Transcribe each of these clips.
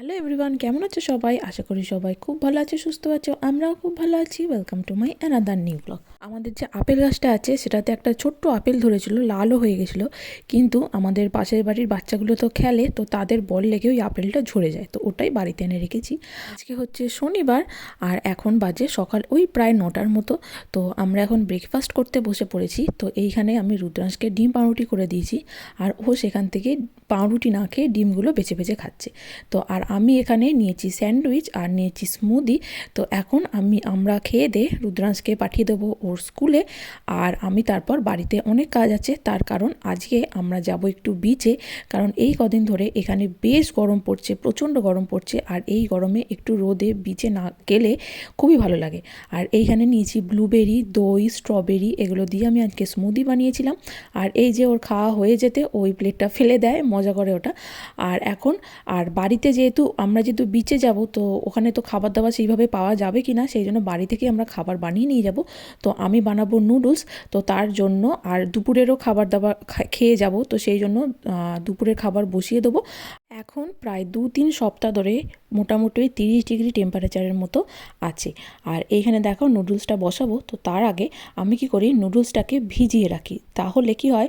Hello everyone কেমন আছো সবাই? আশা করি সবাই খুব ভালো আছে, সুস্থ আছো, আমরাও খুব ভালো আছি। Welcome to my another new blog আমাদের যে আপেল গাছটা আছে, সেটাতে একটা ছোট্ট আপেল ধরেছিল, লালও হয়ে গেছিল। কিন্তু আমাদের পাশের বাড়ির বাচ্চাগুলো তো খেলে, তো তাদের বল লেগে ওই আপেলটা ঝরে যায়। তো ওটাই বাড়িতে এনে রেখেছি। আজকে হচ্ছে শনিবার, আর এখন বাজে সকাল ওই প্রায় নটার মতো। তো আমরা এখন ব্রেকফাস্ট করতে বসে পড়েছি। তো এইখানে আমি রুদ্রাংশকে ডিম পাউরুটি করে দিয়েছি। আর ও সেখান থেকে পাউরুটি না খেয়ে ডিমগুলো বেছে বেছে খাচ্ছে। তো আর আমি এখানে নিয়েছি স্যান্ডউইচ আর নিয়েছি স্মুদি। তো এখন আমি, আমরা খেয়ে দে, রুদ্রাংশকে পাঠিয়ে দেবো ওর স্কুলে। আর আমি তারপর বাড়িতে অনেক কাজ আছে, তার কারণ আজকে আমরা যাব একটু বিচে কারণ এই কদিন ধরে এখানে বেশ গরম পড়ছে, প্রচণ্ড গরম পড়ছে। আর এই গরমে একটু রোদে বিচে না গেলে খুবই ভালো লাগে। আর এইখানে নিয়েছি ব্লুবেরি দই স্ট্রবেরি এগুলো দিয়ে আমি আজকে স্মুদি বানিয়েছিলাম। আর এই যে ওর খাওয়া হয়ে যেতে, ওই প্লেটটা ফেলে দেয়, মজা করে ওটা। আর এখন, আর বাড়িতে যেহেতু আমরা যেহেতু বিচে যাব, তো ওখানে তো খাবার দাবার সেইভাবে পাওয়া যাবে কি না সেই জন্য বাড়ি থেকে আমরা খাবার বানিয়ে নিয়ে যাব। তো আমি বানাবো নুডলস তো তার জন্য আর দুপুরেরও খাবার দাবার খেয়ে যাব, তো সেই জন্য দুপুরের খাবার বসিয়ে দেবো। এখন প্রায় দু তিন সপ্তাহ ধরে মোটামুটি তিরিশ ডিগ্রি টেম্পারেচারের মতো আছে। আর এইখানে দেখো নুডলসটা বসাবো, তো তার আগে আমি কি করি নুডলসটাকে ভিজিয়ে রাখি। তাহলে কি হয়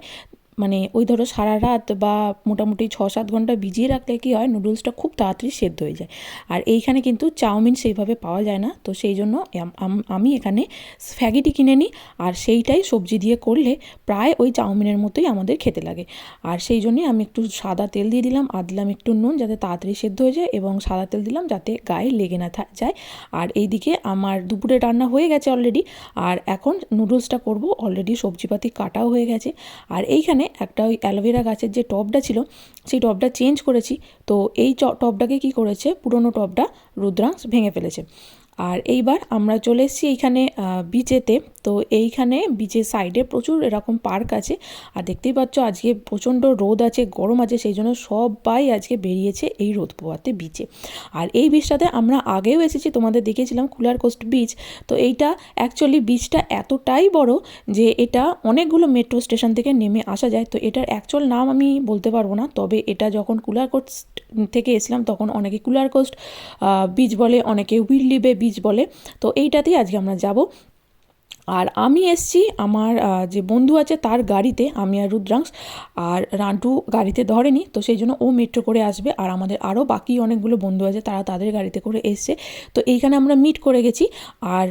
মানে ওই ধরো সারা রাত বা মোটামুটি ছ সাত ঘণ্টা ভিজিয়ে রাখলে কি হয়? নুডলসটা খুব তাড়াতাড়ি সেদ্ধ হয়ে যায়। আর এইখানে কিন্তু চাউমিন সেইভাবে পাওয়া যায় না। তো সেই জন্য আম- এখানে স্প্যাগেটি কিনে নিই। আর সেইটাই সবজি দিয়ে করলে প্রায় ওই চাউমিনের মতোই আমাদের খেতে লাগে। আর সেই জন্যই আমি একটু সাদা তেল দিয়ে দিলাম। আর দিলাম একটু নুন যাতে তাড়াতাড়ি সেদ্ধ হয়ে যায় এবং সাদা তেল দিলাম যাতে গায়ে লেগে না যায়। আর এইদিকে আমার দুপুরে রান্না হয়ে গেছে অলরেডি। আর এখন নুডলসটা করব। অলরেডি সবজিপাতি কাটাও হয়ে গেছে। আর এইখানে একটা ওই অ্যালোভেরা গাছের যে টবটা ছিল, সেই টবটা চেঞ্জ করেছি। তো এই টবটাকে কি করেছে? পুরনো টবটা রুদ্রাংশ ভেঙে ফেলেছে। আর এইবার আমরা চলে এসেছি এইখানে বিচেতে তো এইখানে বিচের সাইডে প্রচুর এরকম পার্ক আছে। আর দেখতেই পাচ্ছ আজকে প্রচণ্ড রোদ আছে, গরম আছে, সেই জন্য সবাই আজকে বেরিয়েছে এই রোদ পোয়াতে বিচে আর এই বিচটাতে আমরা আগেও এসেছি, তোমাদের দেখেছিলাম কুলার কোস্ট বিচ তো এইটা অ্যাকচুয়ালি বিচটা এতটাই বড় যে এটা অনেকগুলো মেট্রো স্টেশন থেকে নেমে আসা যায়। তো এটার অ্যাকচুয়াল নাম আমি বলতে পারব না, তবে এটা যখন কুলার কোস্ট থেকে এসলাম তখন অনেকে কুলার কোস্ট বিচ বলে, অনেকে উইলিবে বিচ বলে। তো এইটাতেই আজকে আমরা যাব। আর আমি এসছি আমার যে বন্ধু আছে তার গাড়িতে, আমি আর রুদ্রাংশ। আর রান্টু গাড়িতে ধরেনি, তো সেই জন্য ও মেট্রো করে আসবে। আর আমাদের আরও বাকি অনেকগুলো বন্ধু আছে, তারা তাদের গাড়িতে করে এসছে। তো এইখানে আমরা মিট করে গেছি। আর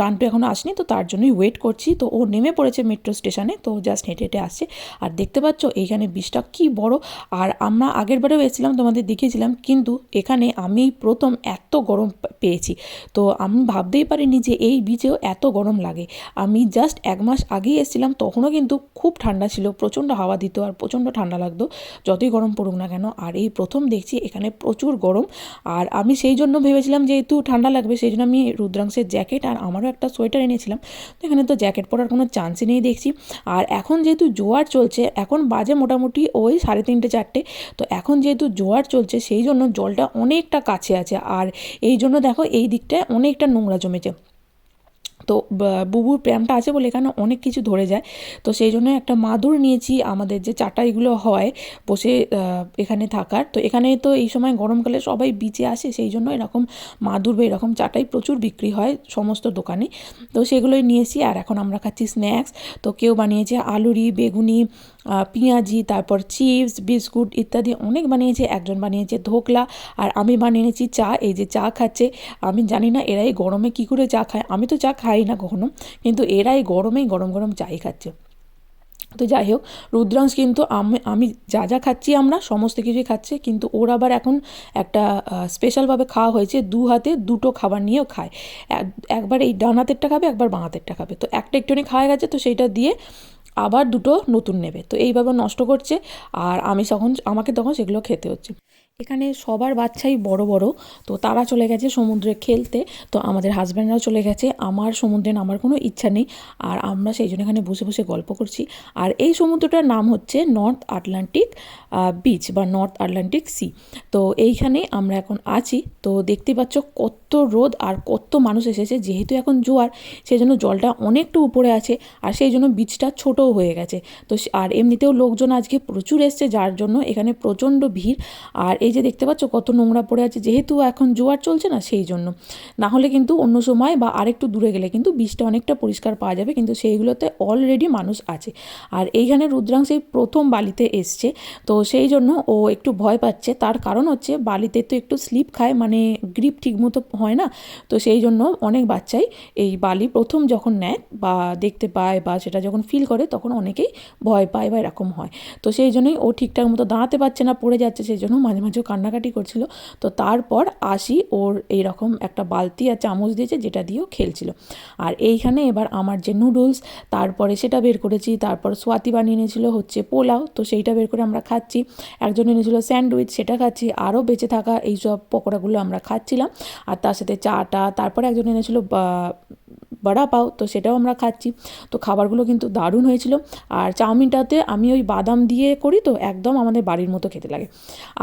রান্টু এখনও আসেনি, তো তার জন্যই ওয়েট করছি। তো ও নেমে পড়েছে মেট্রো স্টেশনে তো জাস্ট হেঁটে হেঁটে আসছে। আর দেখতে পাচ্ছ, এইখানে বীজটা কি বড়। আর আমরা আগের বারেও এসেছিলাম, তোমাদের দেখিয়েছিলাম। কিন্তু এখানে আমি প্রথম এত গরম পেয়েছি। তো আমি ভাবতেই পারিনি যে এই বীচেও এত গরম লাগে। আমি জাস্ট এক মাস আগেই এসেছিলাম, তখনও কিন্তু খুব ঠান্ডা ছিল, প্রচণ্ড হাওয়া দিত আর প্রচণ্ড ঠান্ডা লাগতো, যতই গরম পড়ুক না কেন। আর এই প্রথম দেখছি এখানে প্রচুর গরম, আর আমি সেই জন্য ভেবেছিলাম যেহেতু ঠান্ডা লাগবে, সেই জন্য আমি রুদ্রাংশের জ্যাকেট আর আমারও একটা সোয়েটার এনেছিলাম। তো এখানে তো জ্যাকেট পরার কোনো চান্সই নেই দেখছি। আর এখন যেহেতু জোয়ার চলছে, এখন বাজে মোটামুটি ওই সাড়ে তিনটে চারটে, তো এখন যেহেতু জোয়ার চলছে, সেই জন্য জলটা অনেকটা কাছে আছে। আর এই জন্য দেখো এই দিকটায় অনেকটা নোংরা জমেছে। তো বুবুর প্রেমটা আছে বলে এখানে অনেক কিছু ধরে যায়। তো সেই জন্য একটা মাদুর নিয়েছি আমাদের যে চাটাইগুলো হয় বসে এখানে থাকার। তো এখানে তো এই সময় গরমকালে সবাই বিচে আসে, সেই জন্য এরকম মাদুর বা এরকম চাটাই প্রচুর বিক্রি হয় সমস্ত দোকানে। তো সেগুলোই নিয়েছি আর এখন আমরা খাচ্ছি স্ন্যাক্স তো কেউ বানিয়েছে আলুরি, বেগুনি পেঁয়াজি, তারপর চিপস, বিস্কুট ইত্যাদি অনেক বানিয়েছে, একজন বানিয়েছে ধোকলা, আর আমি বানিয়েছি চা, এই যে চা খাচ্ছে। আমি জানি না এরাই গরমে কী করে চা খায়। আমি তো চা খাই না কখনো, কিন্তু এরাই গরমেই গরম গরম চাই খাচ্ছে। তো যাই হোক, রুদ্রাংশ কিন্তু আমি আমি যা যা খাচ্ছি আমরা, সমস্ত কিছুই খাচ্ছে, কিন্তু ওর আবার এখন একটা স্পেশালভাবে খাওয়া হয়েছে, দু হাতে দুটো খাবার নিয়েও খায়। এক- একবার এই ডান হাতেরটা খাবে, একবার বাঁ হাতেরটা খাবে। তো একটা একটুখানি খাওয়া গেছে, তো সেইটা দিয়ে আবার দুটো নতুন নেবে। তো এইভাবে নষ্ট করছে আর আমি তখন, আমাকে তখন সেগুলো খেতে হচ্ছে। এখানে সবার বাচ্চাই বড় বড়, তো তারা চলে গেছে সমুদ্রে খেলতে। তো আমাদের হাজব্যান্ডরাও চলে গেছে। আমার সমুদ্রে নামার কোনো ইচ্ছা নেই। আর আমরা সেই জন্য এখানে বসে বসে গল্প করছি। আর এই সমুদ্রটার নাম হচ্ছে নর্থ আটলান্টিক বিচ বা নর্থ আটলান্টিক সি তো এইখানে আমরা এখন আছি। তো দেখতে পাচ্ছ কত রোদ আর কত মানুষ এসেছে। যেহেতু এখন জোয়ার, সেই জন্য জলটা অনেকটা উপরে আছে। আর সেই জন্য বিচটা ছোটও হয়ে গেছে। তো আর এমনিতেও লোকজন আজকে প্রচুর এসছে, যার জন্য এখানে প্রচণ্ড ভিড়। আর এই যে দেখতে পাচ্ছ কত নোংরা পড়ে আছে, যেহেতু এখন জোয়ার চলছে না সেই জন্য। না হলে কিন্তু অন্য সময় বা আরেকটু দূরে গেলে কিন্তু বীজটা অনেকটা পরিষ্কার পাওয়া যাবে, কিন্তু সেইগুলোতে অলরেডি মানুষ আছে। আর এইখানে রুদ্রাংশ এই প্রথম বালিতে এসছে, তো সেই জন্য ও একটু ভয় পাচ্ছে। তার কারণ হচ্ছে বালিতে তো একটু স্লিপ খায় মানে গ্রিপ ঠিকমতো হয় না। তো সেই জন্য অনেক বাচ্চাই এই বালি প্রথম যখন নেয় বা দেখতে পায় বা সেটা যখন ফিল করে তখন অনেকেই ভয় পায় বা এরকম হয়। তো সেই জন্যই ও ঠিকঠাক মতো দাঁড়াতে পারছে না, পড়ে যাচ্ছে, সেই জন্য মাঝে মাঝেও কান্নাকাটি করছিল। তো তারপর আসি ওর এইরকম একটা বালতি আর চামচ দিয়েছে, যেটা দিয়েও খেলছিল। আর এইখানে এবার আমার যে নুডলস, তারপরে সেটা বের করেছি, তারপর সোয়াতি বানিয়ে এনেছিল হচ্ছে পোলাও, তো সেইটা বের করে আমরা খাচ্ছি। একজন এনেছিল স্যান্ডউইচ, সেটা খাচ্ছি। আরও বেঁচে থাকা এইসব পকোড়াগুলো আমরা খাচ্ছিলাম। আর তার সাথে চাটা, তারপরে একজন এনেছিল বড়া পাও, তো সেটাও আমরা খাচ্ছি। তো খাবারগুলো কিন্তু দারুণ হয়েছিল। আর চাউমিনটাতে আমি ওই বাদাম দিয়ে করি, তো একদম আমাদের বাড়ির মতো খেতে লাগে।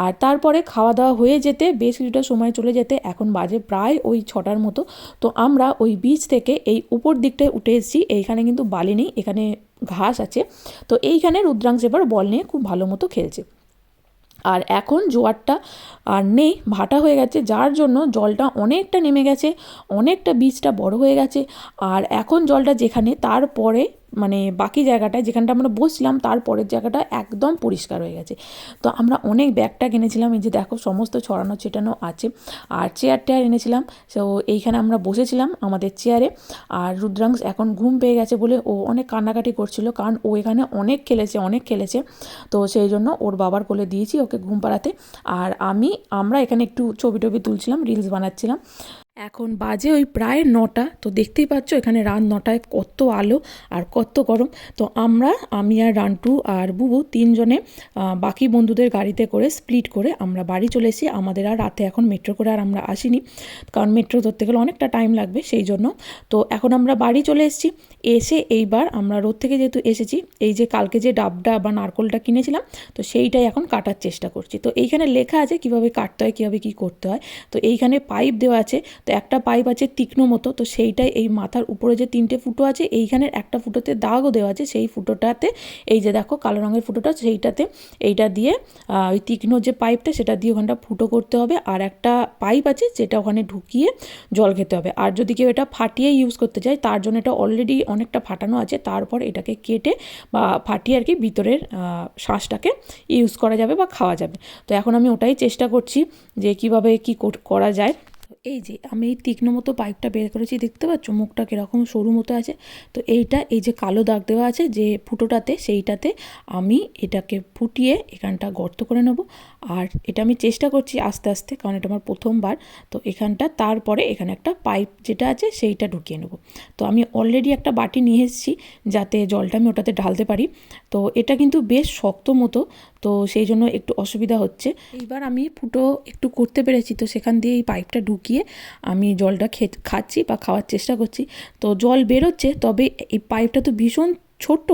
আর তারপরে খাওয়া দাওয়া হয়ে যেতে, বেশ কিছুটা সময় চলে যেতে, এখন বাজে প্রায় ওই ছটার মতো। তো আমরা ওই বীচ থেকে এই উপর দিকটায় উঠে এসেছি, এইখানে কিন্তু বালি নেই, এখানে ঘাস আছে। তো এইখানে রুদ্রাংশ এবার বল নিয়ে খুব ভালো মতো খেলছে। আর এখন জোয়ারটা, আর নেই ভাটা হয়ে গেছে। যার জন্য জলটা অনেকটা নেমে গেছে, অনেকটা বীজটা বড় হয়ে গেছে। আর এখন জলটা যেখানে, তারপরে মানে বাকি জায়গাটা যেখানটা আমরা বসছিলাম তারপরের জায়গাটা একদম পরিষ্কার হয়ে গেছে। তো আমরা অনেক ব্যাগটা কিনেছিলাম, এই যে দেখো সমস্ত ছড়ানো ছেটানো আছে। আর চেয়ার টেয়ার এনেছিলাম তো এইখানে আমরা বসেছিলাম আমাদের চেয়ারে আর রুদ্রাংশ এখন ঘুম পেয়ে গেছে বলে ও অনেক কান্নাকাটি করছিল, কারণ ও এখানে অনেক খেলেছে অনেক খেলেছে। তো সেই জন্য ওর বাবার কোলে দিয়েছি ওকে ঘুম পাড়াতে। আর আমি, আমরা এখানে একটু ছবি টবি তুলছিলাম রিলস বানাচ্ছিলাম। এখন বাজে ওই প্রায় নটা, তো দেখতেই পাচ্ছ এখানে রাত নটায় কত আলো আর কত গরম। তো আমরা, আমি আর রান্টু আর বুবু তিনজনে বাকি বন্ধুদের গাড়িতে করে স্প্লিট করে আমরা বাড়ি চলে এসেছি। আমাদের আর রাতে এখন মেট্রো করে আর আমরা আসিনি, কারণ মেট্রো ধরতে গেলে অনেকটা টাইম লাগবে সেই জন্য। তো এখন আমরা বাড়ি চলে এসেছি। এসে এইবার আমরা রোদ থেকে যেহেতু এসেছি, এই যে কালকে যে ডাবটা বা নারকোলটা কিনেছিলাম, তো সেইটাই এখন কাটার চেষ্টা করছি। তো এইখানে লেখা আছে কীভাবে কাটতে হয়, কীভাবে কী করতে হয়। তো এইখানে পাইপ দেওয়া আছে তো একটা পাইপ আছে তীক্ষ্ণ মতো, তো সেইটাই এই মাথার উপরে যে তিনটে ফুটো আছে, এইখানের একটা ফুটোতে দাগও দেওয়া আছে, সেই ফুটোটাতে, এই যে দেখো কালো রঙের ফুটোটা, সেইটাতে এইটা দিয়ে ওই তীক্ষ্ণ যে পাইপটা, সেটা দিয়ে ওখানটা ফুটো করতে হবে। আর একটা পাইপ আছে, যেটা ওখানে ঢুকিয়ে জল খেতে হবে। আর যদি কেউ এটা ফাটিয়ে ইউজ করতে চায়, তার জন্য এটা অলরেডি অনেকটা ফাটানো আছে, তারপর এটাকে কেটে বা ফাটিয়ে আর কি ভিতরের শ্বাসটাকে ইউজ করা যাবে বা খাওয়া যাবে। তো এখন আমি ওটাই চেষ্টা করছি যে কীভাবে কি কর- যায়। এই যে আমি এই তীক্ষ্ণ মতো পাইপটা বের করেছি, দেখতে পাচ্ছ? মুখটা কীরকম সরু মতো আছে। তো এইটা, এই যে কালো দাগ দেওয়া আছে যে ফুটোটাতে, সেইটাতে আমি এটাকে ফুটিয়ে এখানটা গর্ত করে নেব। আর এটা আমি চেষ্টা করছি আস্তে আস্তে, কারণ এটা আমার প্রথমবার। তো এখানটা, তারপরে এখানে একটা পাইপ যেটা আছে, সেইটা ঢুকিয়ে নেব। তো আমি অলরেডি একটা বাটি নিয়ে এসেছি, যাতে জলটা আমি ওটাতে ঢালতে পারি। তো এটা কিন্তু বেশ শক্ত মতো, তো সেই জন্য একটু অসুবিধা হচ্ছে। এইবার আমি ফুটো একটু করতে পেরেছি, তো সেখান দিয়ে এই পাইপটা ঢুকিয়ে আমি জলটা খে খাচ্ছি বা খাওয়ার চেষ্টা করছি। তো জল বেরোচ্ছে, তবে এই পাইপটা তো ভীষণ ছোট্ট,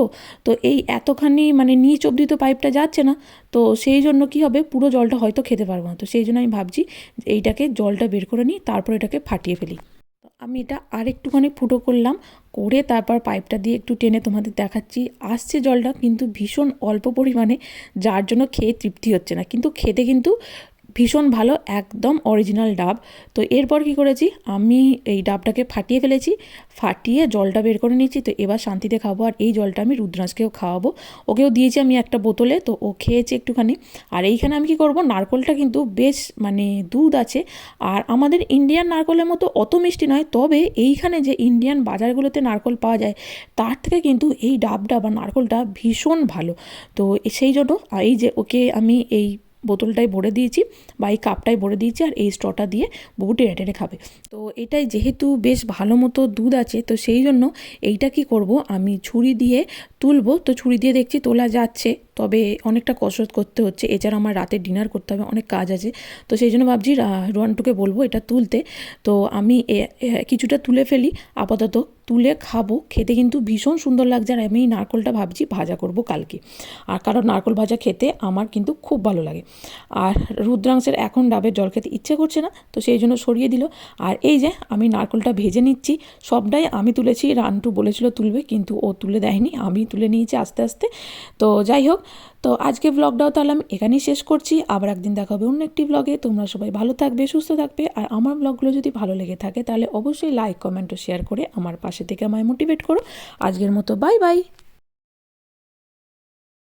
তো এই এতখানি মানে নিচ অবধি তো পাইপটা যাচ্ছে না, তো সেই জন্য কি হবে, পুরো জলটা হয়তো খেতে পারব না। তো সেই জন্য আমি ভাবছি এইটাকে জলটা বের করে নিই, তারপর এটাকে ফাটিয়ে ফেলি। আমি এটা আর একটুখানি ফুটো করলাম, করে তারপর পাইপটা দিয়ে একটু টেনে তোমাদের দেখাচ্ছি। আসছে জলটা কিন্তু ভীষণ অল্প পরিমাণে, যার জন্য খেয়ে তৃপ্তি হচ্ছে না। কিন্তু খেতে কিন্তু ভীষণ ভালো, একদম অরিজিনাল ডাব। তো এরপর কি করেছি? আমি এই ডাবটাকে ফাটিয়ে ফেলেছি, ফাটিয়ে জলটা বের করে নিয়েছি। তো এবার শান্তিতে খাব আর এই জলটা আমি রুদ্রাংশকেও খাওয়াবো। ওকেও দিয়েছি আমি একটা বোতলে, তো ও খেয়েছে একটুখানি। আর এইখানে আমি কি করব? নারকলটা কিন্তু বেশ মানে দুধ আছে। আর আমাদের ইন্ডিয়ান নারকলের মতো অত মিষ্টি নয়, তবে এইখানে যে ইন্ডিয়ান বাজারগুলোতে নারকল পাওয়া যায়, তার থেকে কিন্তু এই ডাবটা বা নারকলটা ভীষণ ভালো। তো সেই জন্য এই যে ওকে আমি এই বোতলটাই ভরে দিয়েছি বা এই কাপটাই ভরে দিয়েছি আর এই স্ট্রটা দিয়ে বহু টেনে টেনে খাবে। তো এটাই যেহেতু বেশ ভালো মতো দুধ আছে, তো সেই জন্য এইটা কি করব? আমি ছুরি দিয়ে তুলবো। তো ছুরি দিয়ে দেখছি তোলা যাচ্ছে। তবে অনেকটা কসরত করতে হচ্ছে। এছাড়া আমার রাতে ডিনার করতে হবে, অনেক কাজ আছে। তো সেই জন্য ভাবছি রোয়ান্টুকে বলব এটা তুলতে। তো আমি কিছুটা তুলে ফেলি, আপাতত তুলে খাব। খেতে কিন্তু ভীষণ সুন্দর লাগছে আর আমি নারকলটা ভাবছি ভাজা করব কালকে। আর কারণ নারকল ভাজা খেতে আমার কিন্তু খুব ভালো লাগে। আর রুদ্রাংশের এখন ডাবের জল খেতে ইচ্ছে করছে না, তো সেই জন্য সরিয়ে দিল। আর এই যে আমি নারকলটা ভেজে নিচ্ছি, সবটাই আমি তুলেছি। রানটু বলেছিল তুলবে, কিন্তু ও তুলে দেয়নি, আমি তুলে নিয়েছি আস্তে আস্তে। তো যাই হোক তো আজকে ব্লগটাও তাহলে আমি এখানেই শেষ করছি। আবার একদিন দেখা হবে অন্য একটি ব্লগে তোমরা সবাই ভালো থাকবে, সুস্থ থাকবে। আর আমার ব্লগগুলো যদি ভালো লেগে থাকে তাহলে অবশ্যই লাইক কমেন্ট ও শেয়ার করে আমার পাশে থেকে আমায় মোটিভেট করো। আজকের মতো বাই বাই